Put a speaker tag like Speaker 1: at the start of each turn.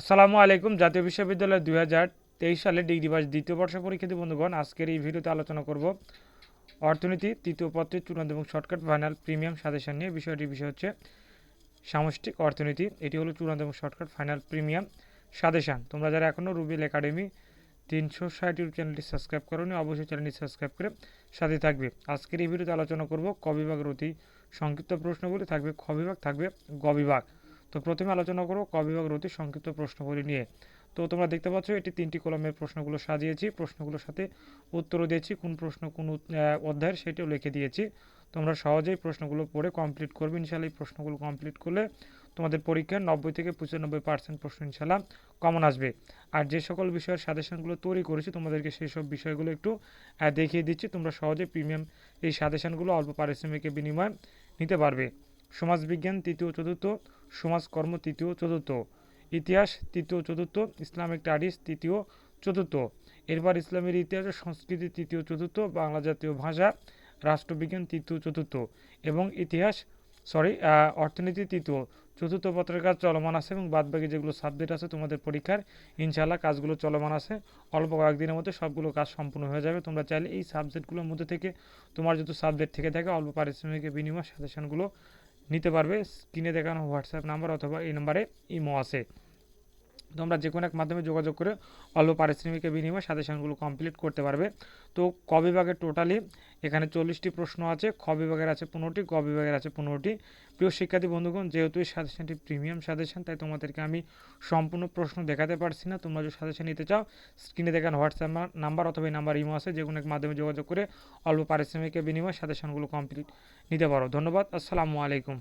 Speaker 1: আসসালামু আলাইকুম। জাতীয় বিশ্ববিদ্যালয় দুই হাজার তেইশ সালে ডিগ্রি পাস দ্বিতীয় বর্ষ পরীক্ষার্থী বন্ধুগণ, আজকের এই ভিডিওতে আলোচনা করব অর্থনীতি, তৃতীয় পত্রের চূড়ান্ত এবং শর্টকাট ফাইনাল প্রিমিয়াম সাজেশন নিয়ে। বিষয়টির বিষয় হচ্ছে সামষ্টিক অর্থনীতি। এটি হলো চূড়ান্ত এবং শর্টকাট ফাইনাল প্রিমিয়াম সাজেশন। তোমরা যারা এখনও রুবিল একাডেমি তিনশো ষাট ইউটিউব চ্যানেলটি সাবস্ক্রাইব করোনি, অবশ্যই চ্যানেলটি সাবস্ক্রাইব করে সাথে থাকবে। আজকের এই ভিডিওতে আলোচনা করব ক বিভাগের অতি সংক্ষিপ্ত প্রশ্নগুলি। থাকবে খ বিভাগ, থাকবে গ বিভাগ। তো প্রথমে আলোচনা করব ক বিভাগের অতি সংক্ষিপ্ত প্রশ্নগুলি নিয়ে। তো তোমরা দেখতে পাচ্ছ, এটি তিনটি কলমের প্রশ্নগুলো সাজিয়েছি। প্রশ্নগুলোর সাথে উত্তরও দিয়েছি, কোন প্রশ্ন কোন অধ্যায়ের সেটিও লিখে দিয়েছি। তোমরা সহজেই প্রশ্নগুলো পড়ে কমপ্লিট করবে। ইনশাল্লাহ এই প্রশ্নগুলো কমপ্লিট করলে তোমাদের পরীক্ষায় নব্বই থেকে পঁচানব্বই পার্সেন্ট প্রশ্ন ইনশাল্লাহ কমন আসবে। আর যে সকল বিষয়ের সাজেশনগুলো তৈরি করেছি, তোমাদেরকে সেই সব বিষয়গুলো একটু দেখিয়ে দিচ্ছি। তোমরা সহজে প্রিমিয়াম এই সাজেশনগুলো অল্প পারিশ্রমিকের বিনিময়ে নিতে পারবে। সমাজবিজ্ঞান, তৃতীয় চতুর্থ, সমাজকর্ম, তৃতীয় চতুর্থ। ইতিহাস, তৃতীয় চতুর্থ ইসলামিক স্টাডিজ তৃতীয় চতুর্থ। এরপর ইসলামের ইতিহাস ও সংস্কৃতি, তৃতীয় চতুর্থ, বাংলা জাতীয় ভাষা, রাষ্ট্রবিজ্ঞান, তৃতীয় চতুর্থ। এবং ইতিহাস সরি অর্থনীতি, তৃতীয় চতুর্থ পত্রের কাজ চলমান আছে এবং বাদবাকি যেগুলো সাবজেক্ট আছে তোমাদের পরীক্ষার ইনশাল্লাহ কাজগুলো চলমান আছে। অল্প কয়েকদিনের মধ্যে সবগুলো কাজ সম্পূর্ণ হয়ে যাবে। তোমরা চাইলে এই সাবজেক্টগুলোর মধ্যে থেকে, তোমার যত সাবজেক্ট থেকে থাকে, অল্প পারিশ্রমিকের বিনিময় সাজেশনগুলো নিতে পারবে। স্ক্রিনে দেখানো হোয়াটসঅ্যাপ নাম্বার অথবা এই নাম্বারে ইমো আছে। তোমরা যে কোনো এক মাধ্যমে যোগাযোগ করে অল্প পারিশ্রমিকের বিনিময়ে সাজেশনগুলো কমপ্লিট করতে পারবে। তো ক বিভাগের টোটালি এখানে চল্লিশটি প্রশ্ন আছে, খ বিভাগের আছে পনেরোটি, গ বিভাগের আছে পনেরোটি। প্রিয় শিক্ষার্থী বন্ধুগণ, যেহেতু এই সাজেশনটি প্রিমিয়াম সাজেশন, তাই তোমাদেরকে আমি সম্পূর্ণ প্রশ্ন দেখাতে পারছি না। তোমরা যদি সাজেশন নিতে চাও স্ক্রিনে দেখানো হোয়াটসঅ্যাপ নাম্বার অথবা এই নাম্বার ইমো আছে যে কোনো এক মাধ্যমে যোগাযোগ করে অল্প পারিশ্রমিকের বিনিময়ে সাজেশনগুলো কমপ্লিট নিতে পারো। ধন্যবাদ, আসসালামু আলাইকুম।